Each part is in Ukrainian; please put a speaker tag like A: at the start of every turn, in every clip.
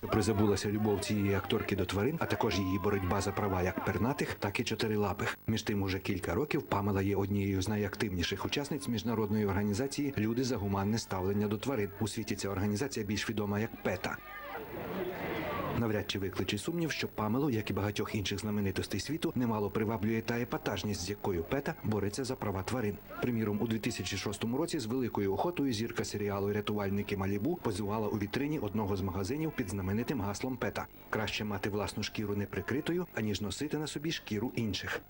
A: Призабулася любов цієї акторки до тварин, а також її боротьба за права як пернатих, так і чотирилапих. Між тим, уже кілька років Памела є однією з найактивніших учасниць міжнародної організації Люди за гуманне ставлення до тварин. У світі ця організація більш відома як ПЕТА. Навряд чи викличе сумнів, що Памелу, як і багатьох інших знаменитостей світу, немало приваблює та епатажність, з якою ПЕТА бореться за права тварин. Приміром, у 2006 році з великою охотою зірка серіалу Рятувальники Малібу позувала у вітрині одного з магазинів під знаменитим гаслом ПЕТА: краще мати власну шкіру неприкритою, аніж носити на собі шкіру інших.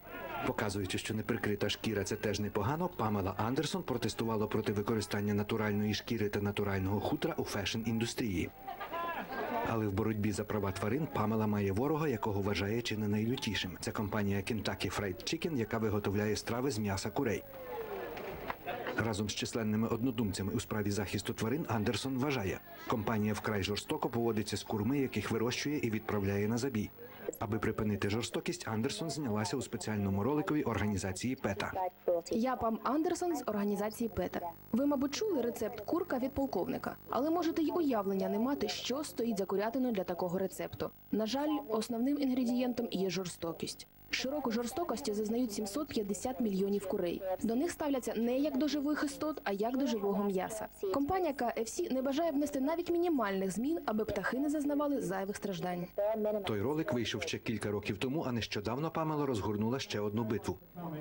A: Показуючи, що неприкрита шкіра це теж непогано, Памела Андерсон протестувала проти використання натуральної шкіри та натурального хутра у фешн-індустрії. Але в боротьбі за права тварин Памела має ворога, якого вважає чи не найлютішим. Це компанія Kentucky Fried Chicken, яка виготовляє страви з м'яса курей. Разом з численними однодумцями у справі захисту тварин Андерсон вважає, компанія вкрай жорстоко поводиться з курми, яких вирощує і відправляє на забій. Аби припинити жорстокість, Андерсон знялася у спеціальному роликові організації ПЕТА.
B: Я Пам Андерсон з організації ПЕТА. Ви, мабуть, чули рецепт курка від полковника, але можете й уявлення не мати, що стоїть за курятиною для такого рецепту. На жаль, основним інгредієнтом є жорстокість. Широку жорстокості зазнають 750 мільйонів курей. До них ставляться не як до живих істот, а як до живого м'яса. Компанія KFC не бажає внести навіть мінімальних змін, аби птахи не зазнавали зайвих страждань.
A: Той ролик вийшов ще кілька років тому, а нещодавно Памела розгорнула ще одну битву.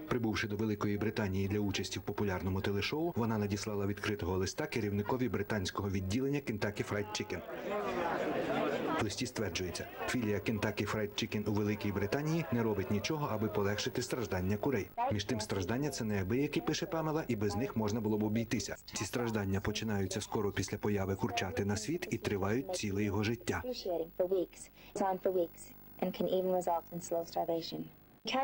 A: Прибувши до Великої Британії для участі в популярному телешоу, вона надіслала відкритого листа керівникові британського відділення Kentucky Fried Chicken. В листі стверджується, філія Kentucky Fried Chicken у Великій Британії не робить нічого, аби полегшити страждання курей. Між тим, страждання це неабиякі, пише Памела, і без них можна було б обійтися. Ці страждання починаються скоро після появи курчати на світ і тривають ціле його життя.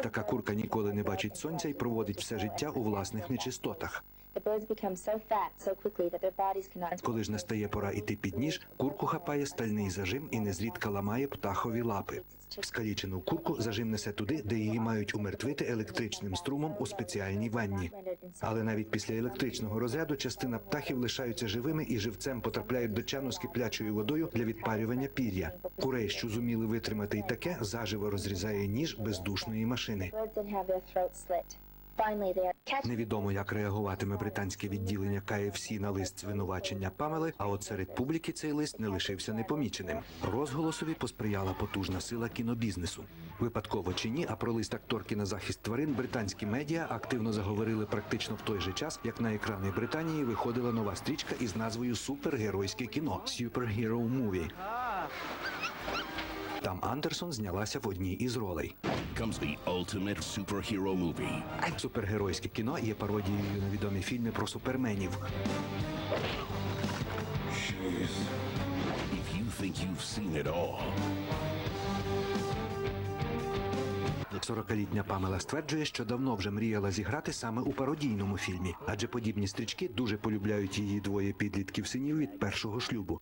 A: Така курка ніколи не бачить сонця і проводить все життя у власних нечистотах. Коли ж настає пора іти під ніж, курку хапає стальний зажим і незрідка ламає птахові лапи. Скалічену курку зажим несе туди, де її мають умертвити електричним струмом у спеціальній ванні. Але навіть після електричного розряду частина птахів лишаються живими і живцем потрапляють до чану з киплячою водою для відпарювання пір'я. Курей, що зуміли витримати й таке, заживо розрізає ніж бездушної машини. Невідомо, як реагуватиме британське відділення KFC на лист звинувачення Памели, а от серед публіки цей лист не лишився непоміченим. Розголосові посприяла потужна сила кінобізнесу. Випадково чи ні, а про лист акторки на захист тварин британські медіа активно заговорили практично в той же час, як на екрани Британії виходила нова стрічка із назвою Супергеройське кіно Superhero Movie. Там Андерсон знялася в одній із ролей.
C: comes the ultimate superhero movie.
A: Супергеройське кіно є пародією на відомі фільми про суперменів.
C: If you think you've seen it all,
A: 40-літня Памела стверджує, що давно вже мріяла зіграти саме у пародійному фільмі, адже подібні стрічки дуже полюбляють її двоє підлітків синів від першого шлюбу.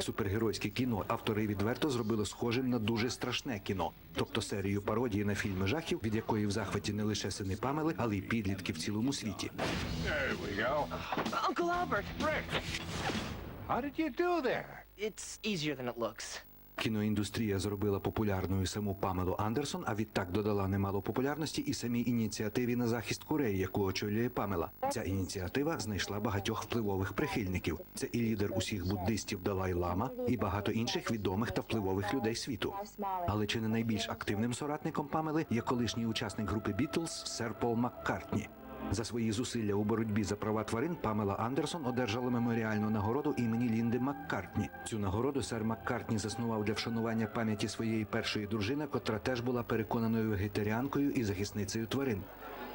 A: Супергеройське кіно автори відверто зробили схожим на дуже страшне кіно, тобто серію пародії на фільми жахів, від якої в захваті не лише сини Памели, але й підлітки в цілому світі.
D: Uncle Albert!
E: Rick, how did you do there?
D: It's easier than it looks.
A: Кіноіндустрія зробила популярною саму Памелу Андерсон, а відтак додала немало популярності і самій ініціативі на захист Кореї, яку очолює Памела. Ця ініціатива знайшла багатьох впливових прихильників. Це і лідер усіх буддистів Далай Лама, і багато інших відомих та впливових людей світу. Але чи не найбільш активним соратником Памели є колишній учасник групи Бітлз сер Пол Маккартні. За свої зусилля у боротьбі за права тварин Памела Андерсон одержала меморіальну нагороду імені Лінди Маккартні. Цю нагороду сер Маккартні заснував для вшанування пам'яті своєї першої дружини, котра теж була переконаною вегетаріанкою і захисницею тварин.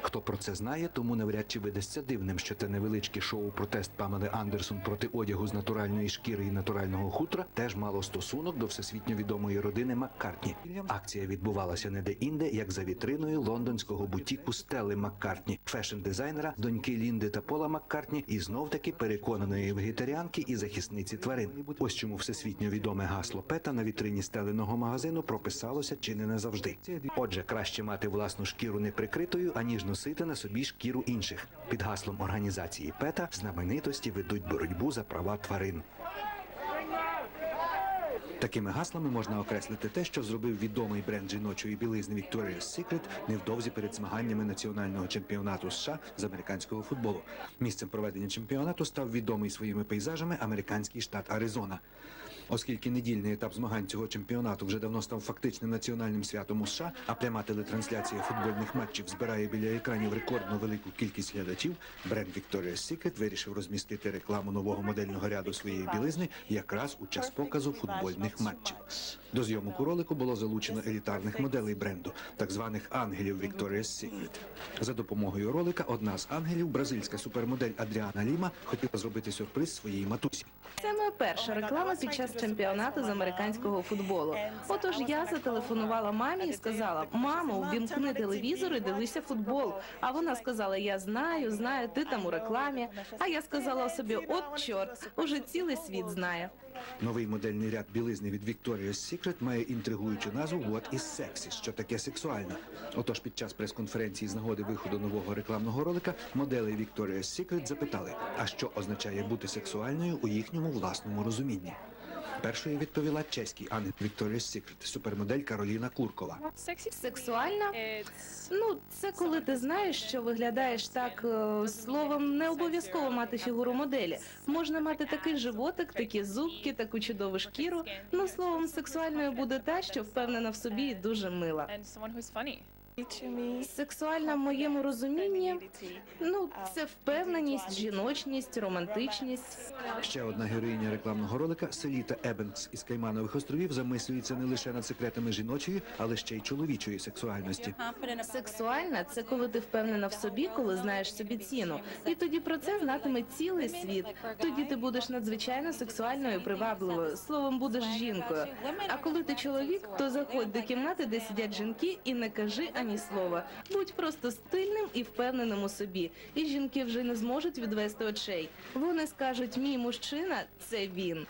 A: Хто про це знає, тому навряд чи видасться дивним, що те невеличке шоу протест Памели Андерсон проти одягу з натуральної шкіри і натурального хутра теж мало стосунок до всесвітньо відомої родини Маккартні. Акція відбувалася не де-інде, як за вітриною лондонського бутіку Стели Маккартні, фешн-дизайнера, доньки Лінди та Пола Маккартні, і знов таки переконаної вегетаріанки і захисниці тварин. Ось чому всесвітньо відоме гасло Пета на вітрині стеленого магазину прописалося чи не назавжди. Отже, краще мати власну шкіру неприкритою, аніж носити на собі шкіру інших. Під гаслом організації Пета знаменитості ведуть боротьбу за права тварин. Такими гаслами можна окреслити те, що зробив відомий бренд жіночої білизни Victoria's Secret невдовзі перед змаганнями національного чемпіонату США з американського футболу. Місцем проведення чемпіонату став відомий своїми пейзажами американський штат Аризона. Оскільки недільний етап змагань цього чемпіонату вже давно став фактичним національним святом у США, а пряма телетрансляція футбольних матчів збирає біля екранів рекордно велику кількість глядачів, бренд Victoria's Secret вирішив розмістити рекламу нового модельного ряду своєї білизни якраз у час показу футбольних матчів. До зйомок у ролику було залучено елітарних моделей бренду, так званих ангелів Victoria's Secret. За допомогою ролика одна з ангелів, бразильська супермодель Адріана Ліма, хотіла зробити сюрприз своїй матусі.
F: Це моя перша реклама під час чемпіонату з американського футболу. Отож я зателефонувала мамі і сказала: мамо, ввімкни телевізор і дивися футбол. А вона сказала: Я знаю, знаю, ти там у рекламі. А я сказала собі: от чорт, уже цілий світ знає.
A: Новий модельний ряд білизни від Victoria's Secret має інтригуючу назву What is sexy, що таке сексуально. Отож, під час прес-конференції з нагоди виходу нового рекламного ролика моделей Victoria's Secret запитали, а що означає бути сексуальною у їхньому власному розумінні. Першою відповіла чеський ангел Victoria's Secret, супермодель Кароліна Куркова.
F: Сексуальна? Ну, це коли ти знаєш, що виглядаєш так е, словом, не обов'язково мати фігуру моделі. Можна мати такий животик, такі зубки, таку чудову шкіру. Ну, словом, сексуальною буде та, що впевнена в собі і дуже мила. Сексуальна в моєму розумінні, ну це впевненість, жіночність, романтичність.
A: Ще одна героїня рекламного ролика Селіта Ебенкс із Кайманових островів замислюється не лише над секретами жіночої, але ще й чоловічої сексуальності.
F: Сексуальна це коли ти впевнена в собі, коли знаєш собі ціну. І тоді про це знатиме цілий світ. Тоді ти будеш надзвичайно сексуальною і привабливою. Словом, будеш жінкою. А коли ти чоловік, то заходь до кімнати, де сидять жінки, і не кажи ані слова. Будь просто стильним і впевненим у собі. І жінки вже не зможуть відвести очей. Вони скажуть: мій мужчина це він.